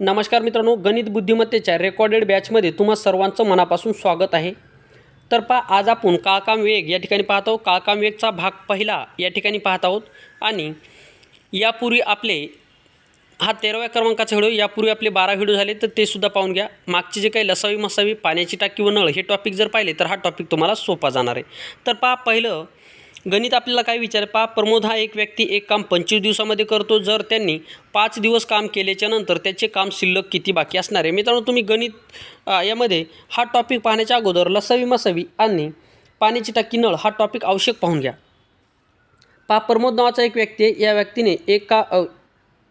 नमस्कार मित्रांनो गणित बुद्धिमत्तेच्या रेकॉर्डेड बॅचमध्ये तुम्हा सर्वांचं मनापासून स्वागत आहे. तर पा आज आपण काळकाम वेग या ठिकाणी पाहत आहोत. काळकाम वेगचा भाग पहिला या ठिकाणी पाहत आहोत. आणि यापूर्वी आपले हा तेराव्या क्रमांकाचा व्हिडिओ यापूर्वी आपले बारा व्हिडिओ झाले तर ते सुद्धा पाहून घ्या. मागचे जे काही लसावी मसावी पाण्याची टाकी व नळ हे टॉपिक जर पाहिले तर हा टॉपिक तुम्हाला सोपा जाणार आहे. तर पहा पहिलं गणित आपल्याला काय विचार पा प्रमोद हा एक व्यक्ती एक काम पंचवीस दिवसामध्ये करतो. जर त्यांनी पाच दिवस काम केल्याच्यानंतर त्याचे काम शिल्लक किती बाकी असणार आहे? मित्रांनो तुम्ही गणित यामध्ये हा टॉपिक पाहण्याच्या अगोदर लसावी मसावी आणि पाण्याची टाकी नळ हा टॉपिक आवश्यक पाहून घ्या. पा प्रमोद नावाचा एक व्यक्ती आहे. या व्यक्तीने एक का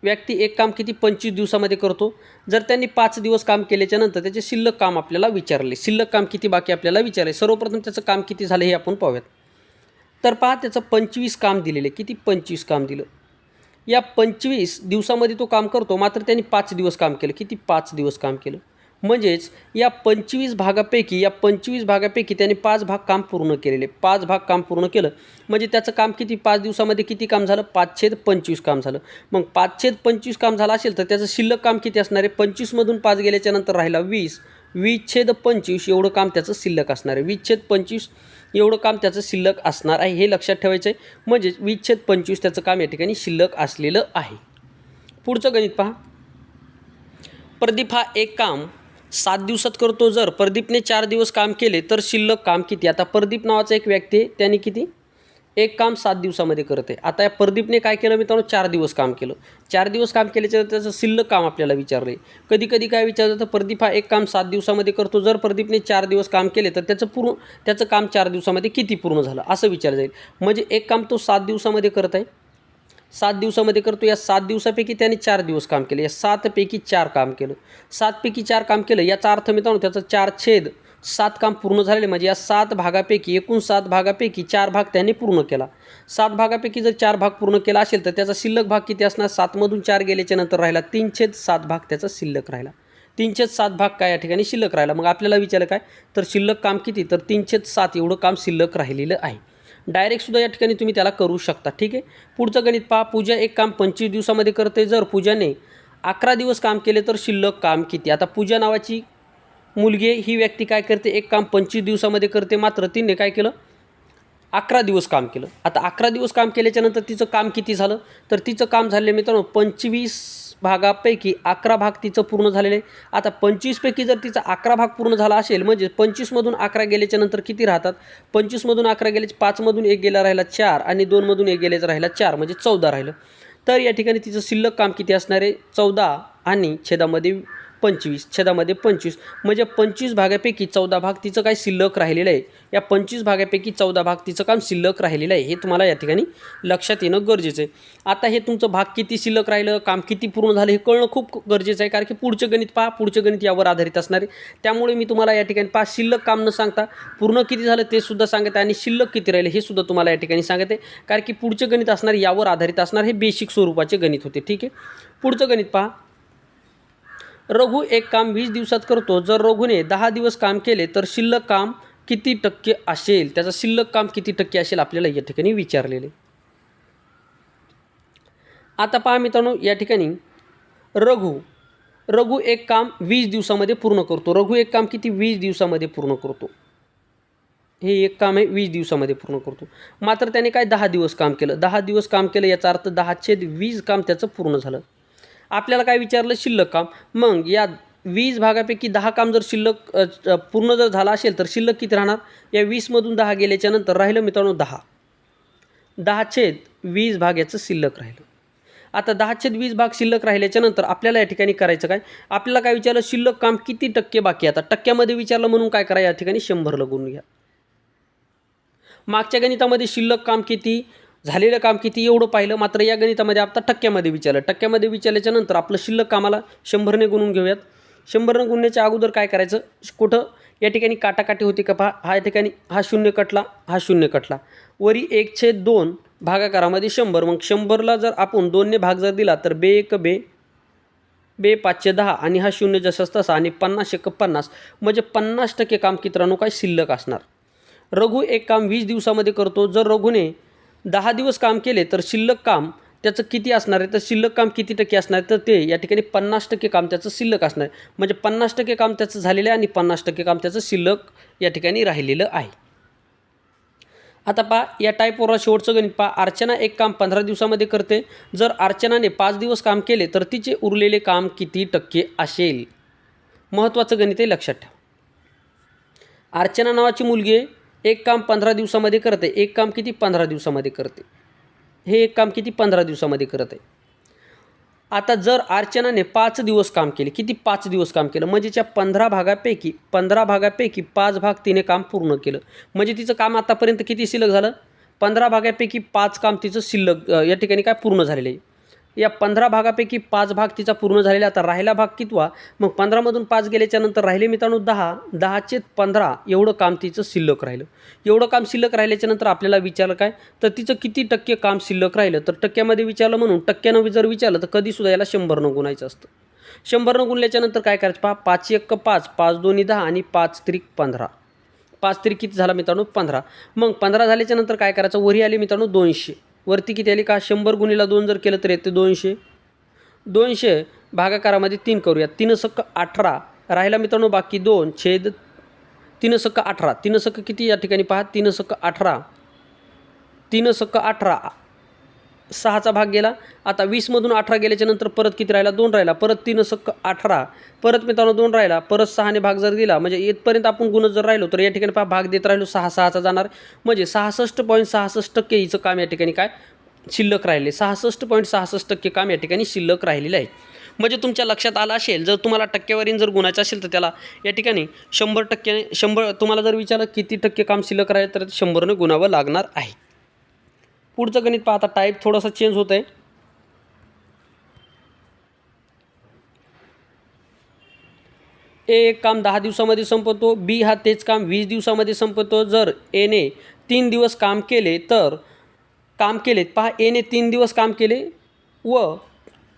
व्यक्ती एक काम किती? पंचवीस दिवसामध्ये करतो. जर त्यांनी पाच दिवस काम केल्याच्यानंतर त्याचे शिल्लक काम आपल्याला विचारले. शिल्लक काम किती बाकी आपल्याला विचारले? सर्वप्रथम त्याचं काम किती झालं हे आपण पाहूयात. तर पहा त्याचं पंचवीस काम दिलेले. किती पंचवीस काम दिलं? या पंचवीस दिवसामध्ये तो काम करतो मात्र त्यांनी पाच दिवस काम केलं. किती पाच दिवस काम केलं? म्हणजेच या पंचवीस भागापैकी या पंचवीस भागापैकी त्याने पाच भाग काम पूर्ण केलेले. पाच भाग काम पूर्ण केलं. म्हणजे त्याचं काम किती? पाच दिवसामध्ये किती काम झालं? पाचशेद पंचवीस काम झालं. मग पाचशेद पंचवीस काम झालं असेल तर त्याचं शिल्लक काम किती असणार आहे? पंचवीसमधून पाच गेल्याच्यानंतर राहिला वीस. विच्छेद पंचवीस एवढं काम त्याचं शिल्लक असणार आहे. विच्छेद पंचवीस एवढं काम त्याचं शिल्लक असणार आहे हे लक्षात ठेवायचं आहे म्हणजेच विच्छेद पंचवीस त्याचं काम या ठिकाणी शिल्लक असलेलं आहे. पुढचं गणित पहा. प्रदीप हा एक काम सात दिवसात करतो. जर प्रदीपने चार दिवस काम केले तर शिल्लक काम किती? आता प्रदीप नावाचा एक व्यक्ती आहे. त्याने किती? एक काम सात दिवसामध्ये करत. आहे आता या प्रदीपने काय केलं मित्रांनो? चार दिवस काम केलं. चार दिवस काम केल्याच्या त्याचं शिल्लक काम आपल्याला विचारलं आहे कधी कधी काय विचारलं तर प्रदीप हा एक काम सात दिवसामध्ये करतो. जर प्रदीपने चार दिवस काम केले तर त्याचं पूर्ण त्याचं काम चार दिवसामध्ये किती पूर्ण झालं? असं विचारलं जाईल. म्हणजे एक काम तो सात दिवसामध्ये करत आहे. सात दिवसामध्ये करतो. या सात दिवसापैकी त्याने चार दिवस काम केले. या सातपैकी चार काम केलं. सातपैकी चार काम केलं. याचा अर्थ मित्रांनो त्याचं चार छेद सात काम पूर्ण झालेले म्हणजे या सात भागापैकी एकूण सात भागापैकी चार भाग त्याने पूर्ण केला. सात भागापैकी जर चार भाग पूर्ण केला असेल तर त्याचा शिल्लक भाग किती असणार? सातमधून चार गेल्याच्यानंतर राहिला तीन सात भाग त्याचा शिल्लक राहिला. तीन सात भाग काय या ठिकाणी शिल्लक राहिला? मग आपल्याला विचारलं काय? तर शिल्लक काम किती? तर तीन सात एवढं काम शिल्लक राहिलेलं आहे. डायरेक्टसुद्धा या ठिकाणी तुम्ही त्याला करू शकता ठीक आहे? पुढचं गणित पहा. पूजा एक काम पंचवीस दिवसामध्ये करते जर पूजाने अकरा दिवस काम केले तर शिल्लक काम किती? आता पूजा नावाची मुलगी ही व्यक्ती काय करते? एक काम पंचवीस दिवसामध्ये करते मात्र तिने काय केलं? अकरा दिवस काम केलं. आता अकरा दिवस काम केल्याच्यानंतर तिचं काम किती झालं? तर तिचं काम झालेलं मित्रांनो पंचवीस भागापैकी अकरा भाग तिचं पूर्ण झालेलं आहे. आता पंचवीसपैकी जर तिचा अकरा भाग पूर्ण झाला असेल म्हणजे पंचवीसमधून अकरा गेल्याच्यानंतर किती राहतात? पंचवीसमधून अकरा गेल्याचे पाचमधून एक गेला राहिला चार आणि दोनमधून एक गेल्याचं राहिला चार म्हणजे चौदा राहिलं. तर या ठिकाणी तिचं शिल्लक काम किती असणार आहे? चौदा आणि छेदामध्ये पंचवीस छेदामध्ये पंचवीस. म्हणजे पंचवीस भागापैकी चौदा भाग तिचं काय शिल्लक राहिलेलं आहे? या पंचवीस भागापैकी चौदा भाग तिचं काम शिल्लक राहिलेलं आहे हे तुम्हाला या ठिकाणी लक्षात येणं गरजेचं आहे. आता हे तुमचं भाग किती शिल्लक राहिलं काम किती पूर्ण झालं हे कळणं खूप गरजेचं आहे कारण की पुढचं गणित पहा पुढचं गणित यावर आधारित असणार आहे. त्यामुळे मी तुम्हाला या ठिकाणी पहा शिल्लक काम न सांगता पूर्ण किती झालं ते सुद्धा सांगत आहे आणि शिल्लक किती राहिले हे सुद्धा तुम्हाला या ठिकाणी सांगत आहे. कारण की पुढचं गणित असणार यावर आधारित असणार हे बेसिक स्वरूपाचे गणित होते ठीक आहे? पुढचं गणित पहा. रघु एक काम वीस दिवसात करतो. जर रघुने दहा दिवस काम केले तर शिल्लक काम किती टक्के असेल? त्याचं शिल्लक काम किती टक्के असेल आपल्याला या ठिकाणी विचारलेले. आता पहा मित्रांनो या ठिकाणी रघु रघु एक काम वीस दिवसामध्ये पूर्ण करतो. रघु एक काम किती? वीस दिवसामध्ये पूर्ण करतो. हे एक काम आहे वीस दिवसामध्ये पूर्ण करतो. मात्र त्याने काय दहा दिवस काम केलं? दहा दिवस काम केलं याचा अर्थ दहा छेद वीस काम त्याचं पूर्ण झालं. आपल्याला काय विचारलं? शिल्लक काम. मग या वीस भागापैकी दहा काम जर शिल्लक पूर्ण जर झाला असेल तर शिल्लक किती राहणार? या वीसमधून दहा गेल्याच्यानंतर राहिलं मित्रांनो दहा. दहा छेद वीस भाग याचं शिल्लक राहिलं. आता दहा छेद वीस भाग शिल्लक राहिल्याच्या नंतर आपल्याला या ठिकाणी करायचं काय? आपल्याला काय विचारलं? शिल्लक काम किती टक्के बाकी आता टक्क्यामध्ये विचारलं म्हणून काय करा? या ठिकाणी शंभर लगून घ्या. मागच्या गणितामध्ये शिल्लक काम किती? झालेलं काम किती एवढं पाहिलं मात्र या गणितामध्ये आता टक्क्यामध्ये विचारलं. टक्क्यामध्ये विचारल्याच्या नंतर आपलं शिल्लक कामाला शंभरने गुणून घेऊयात. शंभरने गुणण्याच्या अगोदर काय करायचं? कुठं? या ठिकाणी काटाकाटी होती का पहा? हा या ठिकाणी हा शून्य कटला हा शून्य कटला. वरी एक छेद दोन भागाकारामध्ये शंभर. मग शंभरला जर आपण दोनने भाग जर दिला तर बे एक बे बे पाचशे दहा आणि हा शून्य जसंच तसा आणि पन्नास एक पन्नास. म्हणजे पन्नास टक्के काम कित्रांनो काय शिल्लक असणार? रघु एक काम वीस दिवसामध्ये करतो. जर रघुने दहा दिवस काम केले तर शिल्लक काम त्याचं किती असणार आहे? तर शिल्लक काम किती टक्के असणार आहे? तर ते या ठिकाणी पन्नास टक्के काम त्याचं शिल्लक असणार आहे. म्हणजे पन्नास टक्के काम त्याचं झालेलं आहे आणि पन्नास टक्के काम त्याचं शिल्लक या ठिकाणी राहिलेलं आहे. आता पहा या टाईपवर शेवटचं गणित पहा. अर्चना एक काम पंधरा दिवसामध्ये करते. जर अर्चनाने पाच दिवस काम केले तर तिचे उरलेले काम किती टक्के असेल? महत्त्वाचं गणित आहे लक्षात ठेवा. अर्चना नावाची मुलगी आहे. एक काम पंधरा दिवसामध्ये करते एक काम किती पंधरा दिवसामध्ये करते? हे एक काम किती पंधरा दिवसामध्ये करत? आहे आता जर अर्चनाने पाच दिवस काम केले किती पाच दिवस काम केलं? म्हणजे त्या पंधरा भागापैकी पंधरा भागापैकी पाच भाग तिने काम पूर्ण केलं. म्हणजे तिचं काम आतापर्यंत किती शिल्लक झालं? पंधरा भागापैकी पाच काम तिचं शिल्लक या ठिकाणी काय पूर्ण झालेलं आहे? या पंधरा भागापैकी पाच भाग तिचा पूर्ण झालेला आता राहिला भाग कितवा? मग पंधरामधून पाच गेल्याच्यानंतर राहिले मित्रांनो दहा. दहाचे पंधरा. एवढं काम तिचं शिल्लक राहिलं. एवढं काम शिल्लक राहिल्याच्या नंतर आपल्याला विचारलं काय? तर तिचं किती टक्के काम शिल्लक राहिलं? तर टक्क्यामध्ये विचारलं म्हणून टक्क्यानं जर विचारलं तर कधीसुद्धा याला शंभरनं गुणायचं असतं. शंभरनं गुणल्याच्यानंतर काय करायचं पहा? पाच एक पाच पाच दोन्ही दहा आणि पाच त्रिक पंधरा. पाच तरी किती झाला मित्रांनो? पंधरा. मग पंधरा झाल्याच्यानंतर काय करायचं? वरी आले मित्रांनो दोनशे. वरती किती आली? का शंभर गुणीला दोन जर केलं तर येते दोनशे. दोनशे भागाकारामध्ये तीन करूया तीन सक्क अठरा. राहिला मित्रांनो बाकी दोन. छेद तीन सक्क अठरा. तीन सक्क किती या ठिकाणी पहा? तीन सक्क अठरा. तीन सक्क अठरा. सहाचा भाग गेला. आता वीसमधून अठरा गेल्याच्यानंतर परत किती राहिला? दोन राहिला. परत तीन सक्क अठरा. परत मित्रांनो दोन राहिला. परत सहाने भाग जर दिला म्हणजे येथपर्यंत आपण गुण जर राहिलो तर या ठिकाणी पहा भाग देत राहिलो सहा सहाचा जाणार. म्हणजे सहासष्ट पॉईंट सहासष्ट टक्के हिचं काम या ठिकाणी काय? शिल्लक राहिले सहासष्ट पॉईंट सहासष्ट टक्के काम या ठिकाणी शिल्लक राहिलेलं आहे. म्हणजे तुमच्या लक्षात आलं असेल जर तुम्हाला टक्केवारीन जर गुणायचं असेल तर त्याला या ठिकाणी शंभर टक्के शंभर तुम्हाला जर विचारलं किती टक्के काम शिल्लक राहील तर शंभरनं गुणावं लागणार आहे. पुढचं गणित पाहता टाईप थोडंसं चेंज होतं आहे ए एक काम दहा दिवसामध्ये संपवतो बी हा तेच काम वीस दिवसामध्ये संपवतो जर एने तीन दिवस काम केले तर काम केले पहा एने तीन दिवस काम केले व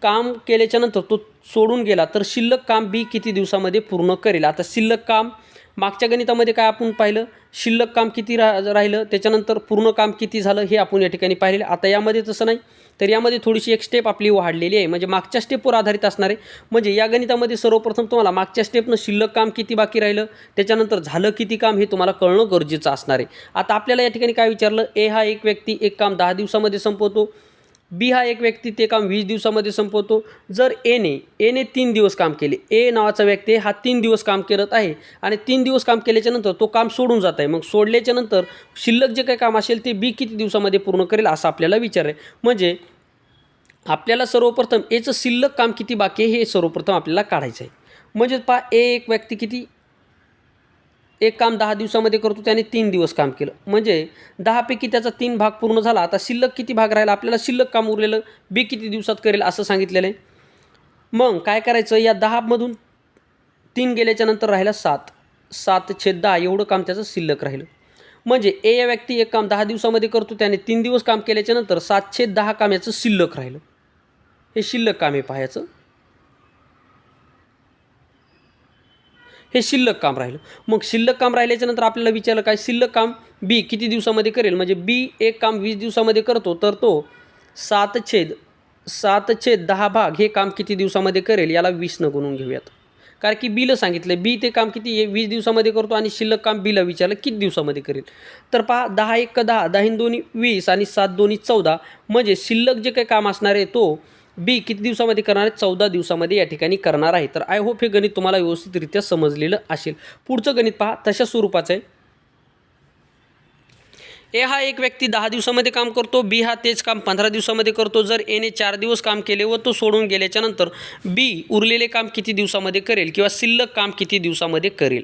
काम केल्याच्यानंतर तो सोडून गेला तर शिल्लक काम बी किती दिवसामध्ये पूर्ण करेल? आता शिल्लक काम मागच्या गणितामध्ये काय आपण पाहिलं? शिल्लक काम किती रा राहिलं? त्याच्यानंतर पूर्ण काम किती झालं? हे आपण या ठिकाणी पाहिलेलं आता यामध्ये तसं नाही. तर यामध्ये थोडीशी एक स्टेप आपली वाढलेली आहे. म्हणजे मागच्या स्टेपवर आधारित असणार आहे. म्हणजे या गणितामध्ये सर्वप्रथम तुम्हाला मागच्या स्टेपनं शिल्लक काम किती बाकी राहिलं? त्याच्यानंतर झालं किती काम हे तुम्हाला कळणं गरजेचं असणार आहे. आता आपल्याला या ठिकाणी काय विचारलं? ए हा एक व्यक्ती एक काम दहा दिवसामध्ये संपवतो. बी हा एक व्यक्ती ते काम वीस दिवसामध्ये संपवतो. जर एने एने तीन दिवस काम केले ए नावाचा व्यक्ती हा तीन दिवस काम करत आहे आणि तीन दिवस काम केल्याच्यानंतर तो काम सोडून जात आहे. मग सोडल्याच्यानंतर शिल्लक जे काही काम असेल ते बी किती दिवसामध्ये पूर्ण करेल असं आपल्याला विचार आहे. म्हणजे आपल्याला सर्वप्रथम एचं शिल्लक काम किती बाकी आहे हे सर्वप्रथम आपल्याला काढायचं आहे. म्हणजे पहा ए एक व्यक्ती किती? एक काम दहा दिवसामध्ये करतो त्याने तीन दिवस काम केलं. म्हणजे दहापैकी त्याचा तीन भाग पूर्ण झाला. आता शिल्लक किती भाग राहिला? आपल्याला शिल्लक काम उरलेलं बी किती दिवसात करेल असं सांगितलेलं आहे. मग काय करायचं? या दहामधून तीन गेल्याच्यानंतर राहिला सात. सात छेद दहा एवढं काम त्याचं शिल्लक राहिलं. म्हणजे ए या व्यक्ती एक काम दहा दिवसामध्ये करतो त्याने तीन दिवस काम केल्याच्यानंतर सातशे दहा काम याचं शिल्लक राहिलं. हे शिल्लक काम आहे पाहायचं. हे शिल्लक काम राहिलं. मग शिल्लक काम राहिल्याच्यानंतर आपल्याला विचारलं काय? शिल्लक काम बी किती दिवसामध्ये करेल? म्हणजे बी एक काम वीस दिवसामध्ये करतो तर तो सात छेद सात छेद दहा भाग हे काम किती दिवसामध्ये करेल याला वीसनं गुणून घेऊयात. कारण की बीला सांगितलं बी ते काम किती हे वीस दिवसामध्ये करतो आणि शिल्लक काम बीला विचारलं किती दिवसामध्ये करेल? तर पहा दहा एक दहा दहा दोन्ही वीस आणि सात दोन्ही चौदा म्हणजे शिल्लक जे काही काम असणार आहे तो बी किती दिवसामध्ये करणार आहे? चौदा दिवसामध्ये या ठिकाणी करणार आहे. तर आय होप हे गणित तुम्हाला व्यवस्थितरित्या समजलेलं असेल. पुढचं गणित पहा. तशा स्वरूपाचं आहे. ए हा एक व्यक्ती दहा दिवसामध्ये काम करतो. बी हा तेच काम पंधरा दिवसामध्ये करतो. जर एने चार दिवस काम केले व तो सोडून गेल्याच्यानंतर बी उरलेले काम किती दिवसामध्ये करेल किंवा शिल्लक काम किती दिवसामध्ये करेल?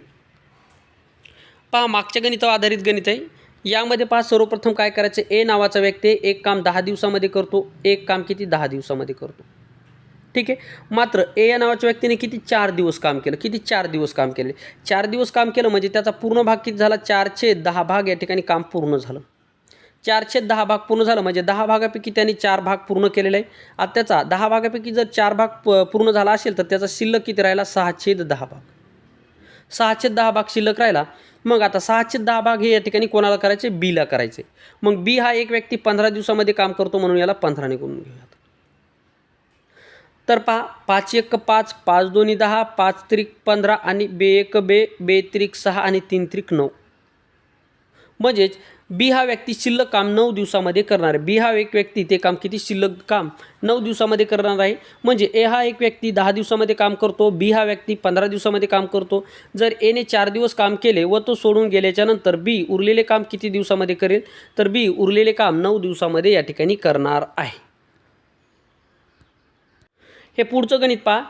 पहा मागच्या गणितावर आधारित गणित आहे. यामध्ये पहा सर्वप्रथम काय करायचं? ए नावाचा व्यक्ती एक काम दहा दिवसामध्ये करतो एक काम किती? दहा दिवसामध्ये करतो. ठीक आहे? मात्र ए या नावाच्या व्यक्तीने किती? चार दिवस काम केलं. किती? चार दिवस काम केले. चार दिवस काम केलं म्हणजे त्याचा पूर्ण भाग किती झाला? चारशे दहा भाग या ठिकाणी काम पूर्ण झालं. चारशे दहा भाग पूर्ण झालं म्हणजे दहा भागापैकी त्यांनी चार भाग पूर्ण केलेला आहे आता त्याचा दहा भागापैकी जर चार भाग प- पूर्ण झाला असेल तर त्याचा शिल्लक किती राहिला? सहाशे दहा भाग. सहाशे दहा भाग शिल्लक राहिला मग आता सहाशे दहा भाग हे या ठिकाणी कोणाला करायचे? बीला करायचे. मग बी हा एक व्यक्ती पंधरा दिवसामध्ये काम करतो म्हणून याला पंधराने करून घेऊयात. तर पहा पाच एक पाच पाच दोन्ही दहा पाच त्रिक पंधरा आणि बे एक बे बे त्रिक सहा आणि तीन त्रिक नऊ. म्हणजेच बी हा व्यक्ती शिल्लक काम नऊ दिवसामध्ये करणार आहे. बी हा एक व्यक्ती ते काम किती? शिल्लक काम नऊ दिवसामध्ये करणार आहे. म्हणजे ए हा एक व्यक्ती दहा दिवसामध्ये काम करतो बी हा व्यक्ती पंधरा दिवसामध्ये काम करतो. जर एने चार दिवस काम केले व तो सोडून गेल्याच्यानंतर बी उरलेले काम किती दिवसामध्ये करेल? तर बी उरलेले काम नऊ दिवसामध्ये या ठिकाणी करणार आहे. हे पुढचं गणित पहा.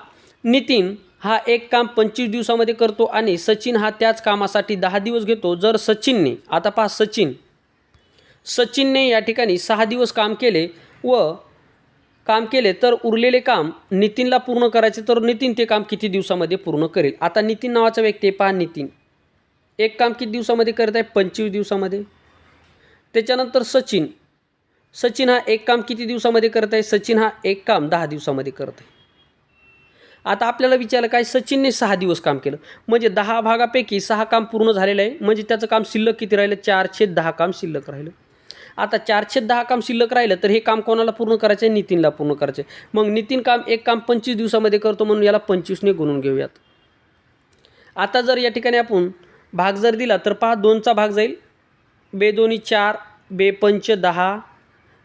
नितीन हा एक काम पंचवीस दिवसामध्ये करतो आणि सचिन हा त्याच कामासाठी दहा दिवस घेतो जर सचिनने आता पहा सचिन. सचिनने या ठिकाणी सहा दिवस काम केले व काम केले तर उरलेले काम नितीनला पूर्ण करायचे तर नितीन ते काम किती दिवसामध्ये पूर्ण करेल? आता नितीन नावाचा व्यक्ती आहे, पहा नितीन. एक काम किती दिवसामध्ये करत आहे? पंचवीस दिवसामध्ये. त्याच्यानंतर सचिन. सचिन हा एक काम किती दिवसामध्ये करत आहे? सचिन हा एक काम दहा दिवसामध्ये करत आहे. आता आपल्याला विचारलं काय सचिनने सहा दिवस काम केलं. म्हणजे दहा भागापैकी सहा काम पूर्ण झालेलं आहे. म्हणजे त्याचं काम शिल्लक किती राहिलं? चारशे दहा काम शिल्लक राहिलं. आता चारशे दहा काम शिल्लक राहिलं तर हे काम कोणाला पूर्ण करायचं आहे? नितीनला पूर्ण करायचं आहे. मग नितीन काम एक काम पंचवीस दिवसामध्ये करतो म्हणून याला पंचवीसने गुणून घेऊयात. आता जर या ठिकाणी आपण भाग जर दिला तर पहा दोनचा भाग जाईल. बे दोन्ही चार बे पंच दहा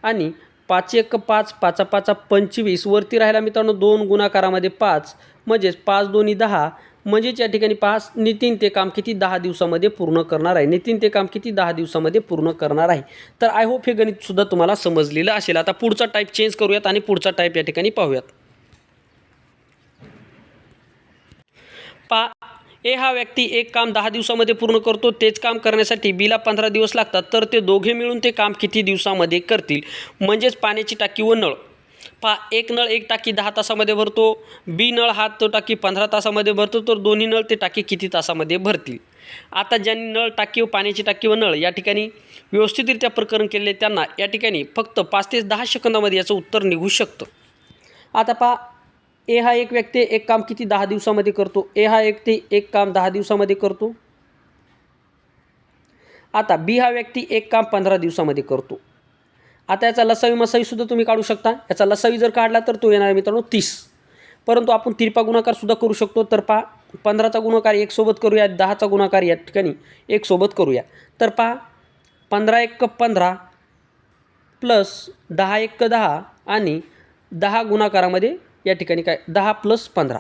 आणि पाच एक पाच पाचा पाचा पंचवीस वरती राहिला मित्रांनो दोन गुणाकारामध्ये पाच म्हणजेच पाच दोन्ही दहा म्हणजेच या ठिकाणी पाच नितीन ते काम किती दहा दिवसामध्ये पूर्ण करणार आहे? नितीन ते काम किती दहा दिवसामध्ये पूर्ण करणार आहे? तर आय होप हे गणितसुद्धा तुम्हाला समजलेलं असेल. आता पुढचा टाईप चेंज करूयात आणि पुढचा टाईप या ठिकाणी पाहूयात पा ए हा व्यक्ती एक काम दहा दिवसामध्ये पूर्ण करतो तेच काम करण्यासाठी बीला पंधरा दिवस लागतात तर ते दोघे मिळून ते काम किती दिवसामध्ये करतील? म्हणजेच पाण्याची टाकी व नळ. पहा एक नळ एक टाकी दहा तासामध्ये भरतो बी नळ हा तो टाकी पंधरा तासामध्ये भरतो तर दोन्ही नळ ते टाकी किती तासामध्ये भरतील? आता ज्यांनी नळ टाकी व पाण्याची टाकी व नळ या ठिकाणी व्यवस्थितरित्या प्रकरण केले त्यांना या ठिकाणी फक्त पाच ते दहा सेकंदामध्ये याचं उत्तर निघू शकतं. आता पहा ए हा एक व्यक्ती एक काम किती दहा दिवसामध्ये करतो? ए हा व्यक्ती एक काम दहा दिवसामध्ये करतो? आता बी हा व्यक्ती एक काम पंधरा दिवसामध्ये करतो. आता याचा लसावी मसावीसुद्धा तुम्ही काढू शकता. याचा लसावी जर काढला तर तो येणार आहे मित्रांनो तीस. परंतु आपण तिरपा गुणाकारसुद्धा करू शकतो. तर पहा पंधराचा गुणाकार एक सोबत करूया दहाचा गुणाकार या ठिकाणी एक सोबत करूया. तर पहा पंधरा एक पंधरा प्लस दहा एक दहा आणि दहा गुणाकारामध्ये या ठिकाणी काय? दहा प्लस पंधरा.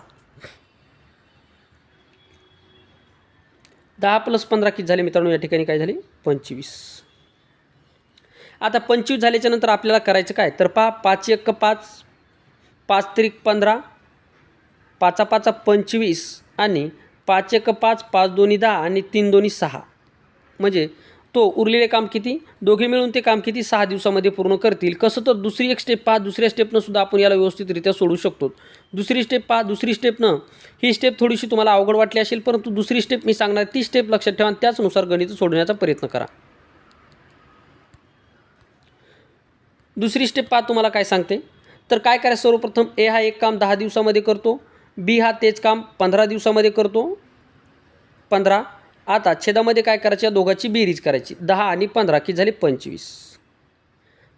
दहा प्लस पंधरा किती झाले मित्रांनो? या ठिकाणी काय झाले? पंचवीस. आता पंचवीस झाल्याच्यानंतर आपल्याला करायचं काय? तर पहा पाच एक पाच पाच त्रिक पंधरा पाचा पाचा पंचवीस आणि पाच एक पाच पाच दोन्ही दहा आणि तीन दोन्ही सहा. म्हणजे तो उरलेले काम किती? दोघे मिळून ते काम किती? सहा दिवसामध्ये पूर्ण करतील. कसं तर दुसरी एक स्टेप पहा. दुसऱ्या स्टेपनं सुद्धा आपण याला व्यवस्थितरित्या सोडू शकतो. दुसरी स्टेप पहा. दुसरी स्टेपनं ही स्टेप थोडीशी तुम्हाला अवघड वाटली असेल परंतु दुसरी स्टेप मी सांगणार ती स्टेप लक्षात ठेवा त्याचनुसार गणित सोडवण्याचा प्रयत्न करा. दुसरी स्टेप पहा तुम्हाला काय सांगते. तर काय करायचं? सर्वप्रथम ए हा एक काम दहा दिवसामध्ये करतो. बी हा तेच काम पंधरा दिवसामध्ये करतो. पंधरा आता छेदामध्ये काय करायचं? या दोघांची बेरीज करायची. दहा आणि पंधरा की झाले पंचवीस.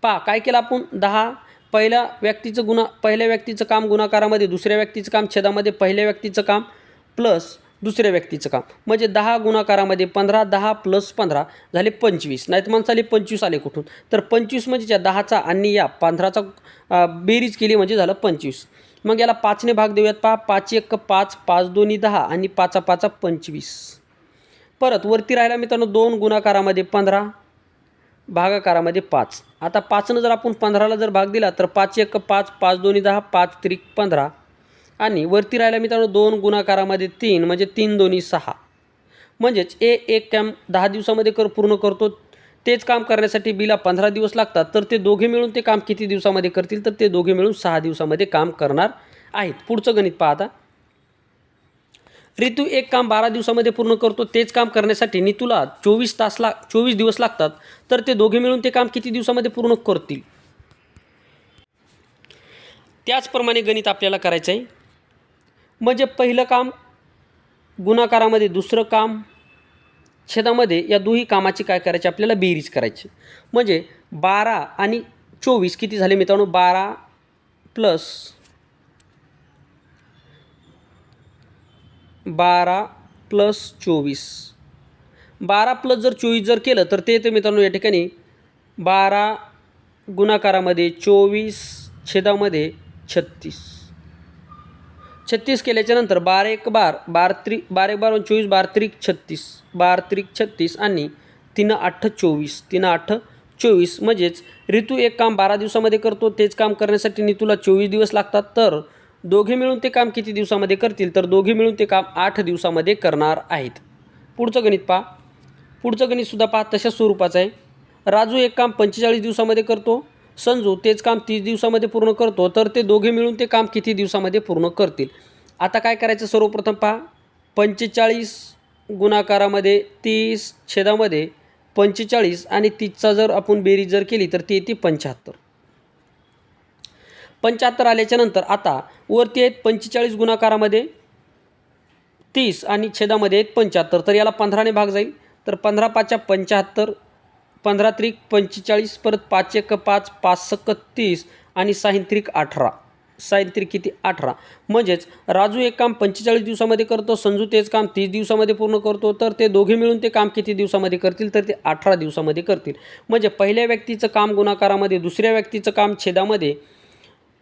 पहा काय केलं आपण? दहा पहिल्या व्यक्तीचं गुन्हा पहिल्या व्यक्तीचं काम गुणाकारामध्ये दुसऱ्या व्यक्तीचं काम छेदामध्ये पहिल्या व्यक्तीचं काम प्लस दुसऱ्या व्यक्तीचं काम. म्हणजे दहा गुणाकारामध्ये पंधरा दहा प्लस पंधरा झाले पंचवीस. नाहीत माणसाले पंचवीस आले कुठून? तर पंचवीस म्हणजे ज्या दहाचा आणि या पंधराचा बेरीज केली म्हणजे झालं पंचवीस. मग याला पाचने भाग देऊयात पहा. पाच एक पाच पाच दोन्ही दहा आणि पाचा पाचा पंचवीस. परत वरती राहिला मित्रांनो दोन गुणाकारामध्ये पंधरा भागाकारामध्ये पाच. आता पाचनं जर आपण पंधराला जर भाग दिला तर पाच एक पाच पाच दोन्ही दहा पाच त्रिक पंधरा. आणि वरती राहिला मित्रांनो दोन गुणाकारामध्ये तीन म्हणजे तीन दोन्ही सहा. म्हणजेच ए एक काम दहा दिवसामध्ये कर पूर्ण करतो. तेच काम करण्यासाठी बीला पंधरा दिवस लागतात. तर ते दोघे मिळून ते काम किती दिवसामध्ये करतील? तर ते दोघे मिळून सहा दिवसामध्ये काम करणार आहेत. पुढचं गणित पाहता ऋतू एक काम बारा दिवसामध्ये पूर्ण करतो तेच काम करण्यासाठी नितूला चोवीस तास ला चोवीस दिवस लागतात. तर ते दोघे मिळून ते काम किती दिवसामध्ये पूर्ण करतील? त्याचप्रमाणे गणित आपल्याला करायचं आहे. म्हणजे पहिलं काम गुणाकारामध्ये दुसरं काम छेदामध्ये या दोन्ही कामाची काय करायची? आपल्याला बेरीज करायची. म्हणजे बारा आणि चोवीस किती झाले मित्रांनो? बारा प्लस बारा प्लस चोवीस. बारा प्लस जर चोवीस जर केलं तर ते येतं मित्रांनो या ठिकाणी बारा गुणाकारामध्ये चोवीस छेदामध्ये छत्तीस. छत्तीस केल्याच्यानंतर बारा एक बार बार त्रि बारा एक बार म्हणजे चोवीस बार त्रिक छत्तीस. बार त्रिक छत्तीस आणि तीन आठ चोवीस. तीन आठ चोवीस म्हणजेच ऋतू एक काम बारा दिवसामध्ये करतो तेच काम करण्यासाठी नितूला चोवीस दिवस लागतात तर दोघे मिळून ते काम किती दिवसामध्ये करतील? तर दोघे मिळून ते काम आठ दिवसामध्ये करणार आहेत. पुढचं गणित पहा. पुढचं गणितसुद्धा पहा तशाच स्वरूपाचं आहे. राजू एक काम पंचेचाळीस दिवसामध्ये करतो. संजू तेच काम तीस दिवसामध्ये पूर्ण करतो. तर ते दोघे मिळून ते काम किती दिवसामध्ये पूर्ण करतील? आता काय करायचं? सर्वप्रथम पहा. पंचेचाळीस गुणाकारामध्ये तीस छेदामध्ये पंचेचाळीस आणि तीसचा जर आपण बेरीज जर केली तर ती येते पंच्याहत्तर. पंच्याहत्तर आल्याच्यानंतर आता वरती आहेत पंचेचाळीस गुणाकारामध्ये तीस आणि छेदामध्ये आहेत पंच्याहत्तर. तर याला पंधराने भाग जाईल. तर पंधरा पाचच्या पंच्याहत्तर पंधरा त्रिक पंचेचाळीस परत पाच एक पाच पाच सक्क तीस आणि साहित्रिक अठरा. साहित्रिक किती? अठरा. म्हणजेच राजू एक काम पंचेचाळीस दिवसामध्ये करतो संजू तेच काम तीस दिवसामध्ये पूर्ण करतो तर ते दोघे मिळून ते काम किती दिवसामध्ये करतील? तर ते अठरा दिवसामध्ये करतील. म्हणजे पहिल्या व्यक्तीचं काम गुणाकारामध्ये दुसऱ्या व्यक्तीचं काम छेदामध्ये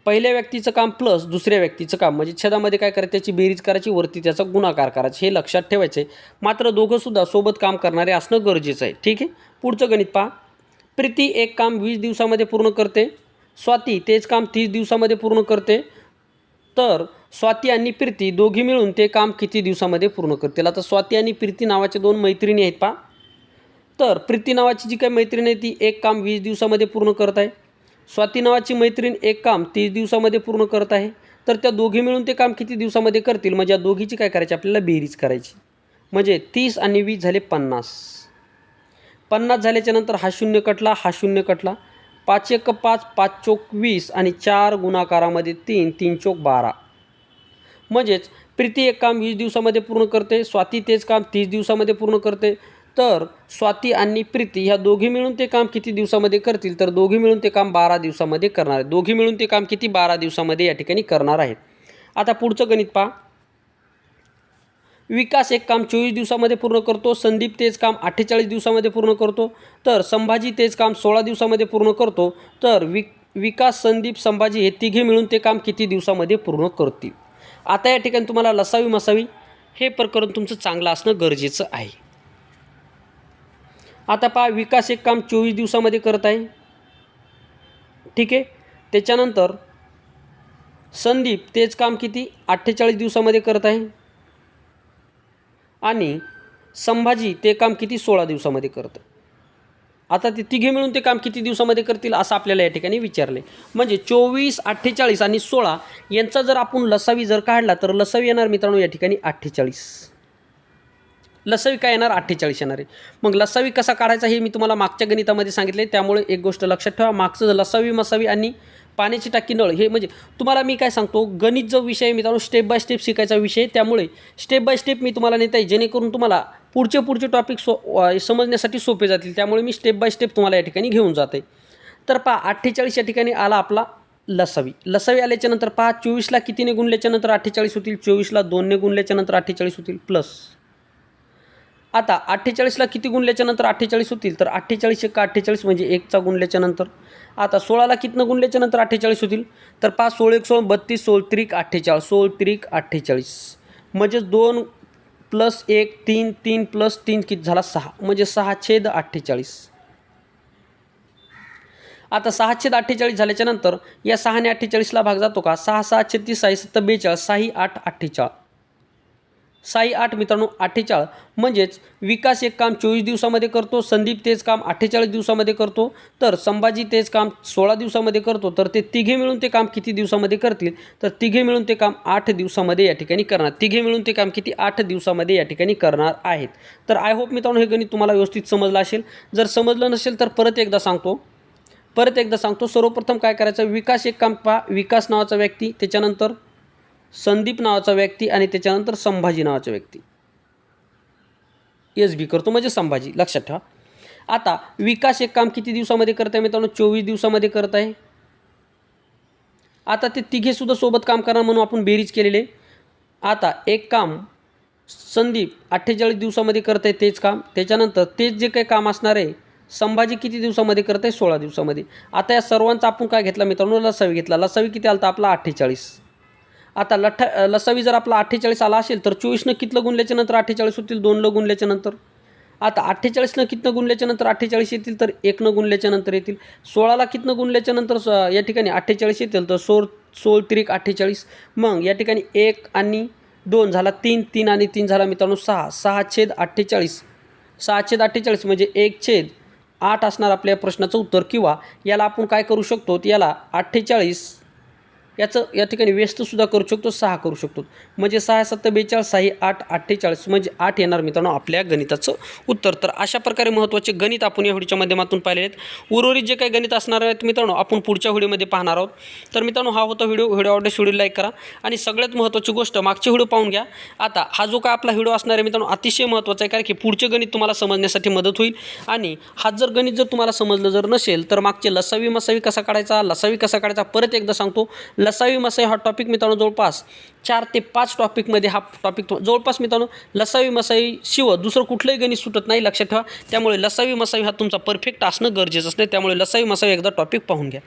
पहिल्या व्यक्तीचं काम प्लस दुसऱ्या व्यक्तीचं काम. म्हणजे छेदामध्ये काय करायचं? त्याची बेरीज करायची वरती त्याचा गुणाकार करायचा. हे लक्षात ठेवायचं आहे मात्र दोघंसुद्धा सोबत काम करणारे असणं गरजेचं आहे. ठीक आहे? पुढचं गणित पहा. प्रीती एक काम वीस दिवसामध्ये पूर्ण करते. स्वाती तेच काम तीस दिवसामध्ये पूर्ण करते. तर स्वाती आणि प्रीती दोघी मिळून ते काम किती दिवसामध्ये पूर्ण करतील? आता स्वाती आणि प्रीती नावाच्या दोन मैत्रिणी आहेत पहा. तर प्रीती नावाची जी काही मैत्रीण आहे ती एक काम वीस दिवसामध्ये पूर्ण करत आहे. स्वाती नावाची मैत्रीण एक काम तीस दिवसामध्ये पूर्ण करत आहे. तर त्या दोघी मिळून ते काम किती दिवसामध्ये करतील? म्हणजे या दोघीची काय करायची? आपल्याला बेरीज करायची. म्हणजे तीस आणि वीस झाले पन्नास. पन्नास झाल्याच्यानंतर हा शून्य कटला हा शून्य कटला. पाच एक पाच पाच चोक वीस आणि चार गुणाकारामध्ये तीन तीन चोक बारा. म्हणजेच प्रीती एक काम वीस दिवसामध्ये पूर्ण करते स्वाती तेच काम तीस दिवसामध्ये पूर्ण करते तर स्वाती आणि प्रीती ह्या दोघी मिळून ते काम किती दिवसामध्ये करतील? तर दोघी मिळून ते काम बारा दिवसामध्ये करणार आहेत. दोघी मिळून ते काम किती बारा दिवसामध्ये या ठिकाणी करणार आहेत? आता पुढचं गणित पहा. विकास एक काम चोवीस दिवसामध्ये पूर्ण करतो संदीप तेच काम अठ्ठेचाळीस दिवसामध्ये पूर्ण करतो तर संभाजी तेच काम सोळा दिवसामध्ये पूर्ण करतो तर वि विकास संदीप संभाजी हे तिघे मिळून ते काम किती दिवसामध्ये पूर्ण करतील? आता या ठिकाणी तुम्हाला लसावी मसावी हे प्रकरण तुमचं चांगलं असणं गरजेचं आहे. आता पहा विकास एक काम चोवीस दिवसामध्ये करत आहे. ठीक आहे? त्याच्यानंतर संदीप तेच काम किती? अठ्ठेचाळीस दिवसामध्ये करत आहे. आणि संभाजी ते काम किती? सोळा दिवसामध्ये करतं आता ते तिघे मिळून ते काम किती दिवसामध्ये करतील असं आपल्याला या ठिकाणी विचारले. म्हणजे चोवीस अठ्ठेचाळीस आणि सोळा यांचा जर आपण लसावी जर काढला तर लसावी येणार मित्रांनो या ठिकाणी अठ्ठेचाळीस. लसावी काय येणार? अठ्ठेचाळीस येणार. आहे मग लसावी कसा काढायचा हे मी तुम्हाला मागच्या गणितामध्ये सांगितले त्यामुळे एक गोष्ट लक्षात ठेवा. मागचं लसावी मसावी आणि पाण्याची टाकी नळ हे म्हणजे तुम्हाला मी काय सांगतो? गणित जो विषय आहे मित्रांनो स्टेप बाय स्टेप शिकायचा विषय आहे. त्यामुळे स्टेप बाय स्टेप मी तुम्हाला नेता आहे. जेणेकरून तुम्हाला पुढचे पुढचे टॉपिक सो समजण्यासाठी सोपे जातील. त्यामुळे मी स्टेप बाय स्टेप तुम्हाला या ठिकाणी घेऊन जाते. तर पहा अठ्ठेचाळीस या ठिकाणी आला आपला लसावी. लसावी आल्याच्यानंतर पहा चोवीसला कितीने गुणल्याच्यानंतर अठ्ठेचाळीस होतील? चोवीसला दोनने गुणल्याच्यानंतर अठ्ठेचाळीस होतील. प्लस आता अठ्ठेचाळीसला किती गुणल्याच्यानंतर अठ्ठेचाळीस होतील? तर अठ्ठेचाळीस एक अठ्ठेचाळीस म्हणजे एकचा गुणल्याच्यानंतर आता सोळाला कितनं गुणल्याच्यानंतर अठ्ठेचाळीस होतील? तर पाच सोळ एक सोळ बत्तीस सोळ त्रिक अठ्ठेचाळीस. सोळ त्रिक अठ्ठेचाळीस. म्हणजेच दोन प्लस एक तीन तीन प्लस तीन किती झाला? सहा. म्हणजे सहा छेद अठ्ठेचाळीस. आता सहा छेद अठ्ठेचाळीस झाल्याच्यानंतर या सहाने अठ्ठेचाळीसला भाग जातो का? सहा सहा छत्तीस साई सत्तर बेचाळीस साही आठ अठ्ठेचाळीस साई आठ मित्रांनो अठ्ठेचाळ म्हणजेच विकास एक काम चोवीस दिवसामध्ये करतो संदीप तेच काम अठ्ठेचाळीस दिवसामध्ये करतो तर संभाजी तेच काम सोळा दिवसामध्ये करतो तर ते तिघे मिळून ते काम किती दिवसामध्ये करतील? तर तिघे मिळून ते काम आठ दिवसामध्ये या ठिकाणी करणार. तिघे मिळून ते काम किती? आठ दिवसामध्ये या ठिकाणी करणार आहेत. तर आय होप मित्रांनो हे गणित तुम्हाला व्यवस्थित समजलं असेल. जर समजलं नसेल तर परत एकदा सांगतो. परत एकदा सांगतो. सर्वप्रथम काय करायचं? विकास एक काम पहा. विकास नावाचा व्यक्ती. त्याच्यानंतर संदीप नावाचा व्यक्ती आणि त्याच्यानंतर संभाजी नावाचा व्यक्ती. एस बी करतो म्हणजे संभाजी लक्षात ठेवा. आता विकास एक काम किती दिवसामध्ये करत आहे मित्रांनो? चोवीस दिवसामध्ये करत आहे. आता ते तिघेसुद्धा सोबत काम करणार म्हणून आपण बेरीज केलेले. आता एक काम संदीप अठ्ठेचाळीस दिवसामध्ये करत आहे तेच काम. त्याच्यानंतर तेच जे काही काम असणार आहे संभाजी किती दिवसामध्ये करत आहे? सोळा दिवसामध्ये. आता या सर्वांचा आपण काय घेतला मित्रांनो? लसावी घेतला. लसावी किती आला तर आपला अठ्ठेचाळीस. आता लठ्ठा लसावी जर आपला अठ्ठेचाळीस आला असेल तर चोवीसनं कितलं गुणल्याच्या नंतर अठ्ठेचाळीस होतील? दोनलं गुणल्याच्या नंतर आता अठ्ठेचाळीसनं कितनं गुणल्याच्या नंतर अठ्ठेचाळीस येतील तर एकनं गुणल्याच्या नंतर येतील. सोळाला कितनं गुणल्याच्या नंतर स- या ठिकाणी अठ्ठेचाळीस येतील तर सोळ सोळ त्रिक अठ्ठेचाळीस. मग या ठिकाणी एक आणि दोन झाला तीन तीन आणि तीन झाला मित्रांनो सहा. सहा छेद अठ्ठेचाळीस. सहा छेद अठ्ठेचाळीस म्हणजे एक छेद आठ असणार आपल्या प्रश्नाचं उत्तर. किंवा याला आपण काय करू शकतो? याला अठ्ठेचाळीस याचं या ठिकाणी व्यस्तसुद्धा करू शकतो सहा करू शकतो. म्हणजे सहा सत्तर बेचाळीस सहा आठ अठ्ठेचाळीस म्हणजे आठ येणार मित्रांनो आपल्या गणिताचं उत्तर. तर अशा प्रकारे महत्त्वाचे गणित आपण या व्हिडिओच्या माध्यमातून पाहिले आहेत. उर्वरित जे काही गणित असणार आहेत मित्रांनो आपण पुढच्या व्हिडिओमध्ये पाहणार आहोत. तर मित्रांनो हा होता व्हिडिओ. व्हिडिओ आवडल्यास व्हिडिओ लाईक करा आणि सगळ्यात महत्त्वाची गोष्ट मागचे व्हिडिओ पाहून घ्या. आता हा जो काय आपला व्हिडिओ असणार आहे मित्रांनो अतिशय महत्त्वाचा आहे कारण की पुढचे गणित तुम्हाला समजण्यासाठी मदत होईल. आणि हा जर गणित जर तुम्हाला समजलं जर नसेल तर मागचे लसावी मसावी कसा काढायचा लसावी कसा काढायचा परत एकदा सांगतो. लसावी मसावी हा टॉपिक मित्रांनो जवळपास चार ते पाच टॉपिकमध्ये हा टॉपिक जवळपास मित्रांनो लसावी मसावी शिव दुसरं कुठलंही गणित सुटत नाही लक्षात ठेवा. त्यामुळे लसावी मसावी हा तुमचा परफेक्ट असणं गरजेचं असतं. त्यामुळे लसावी मसावी एकदा टॉपिक पाहून घ्या.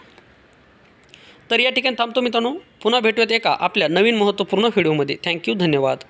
तर या ठिकाणी थांबतो मित्रांनो. पुन्हा भेटूयात एका आपल्या नवीन महत्त्वपूर्ण व्हिडिओमध्ये थँक्यू धन्यवाद.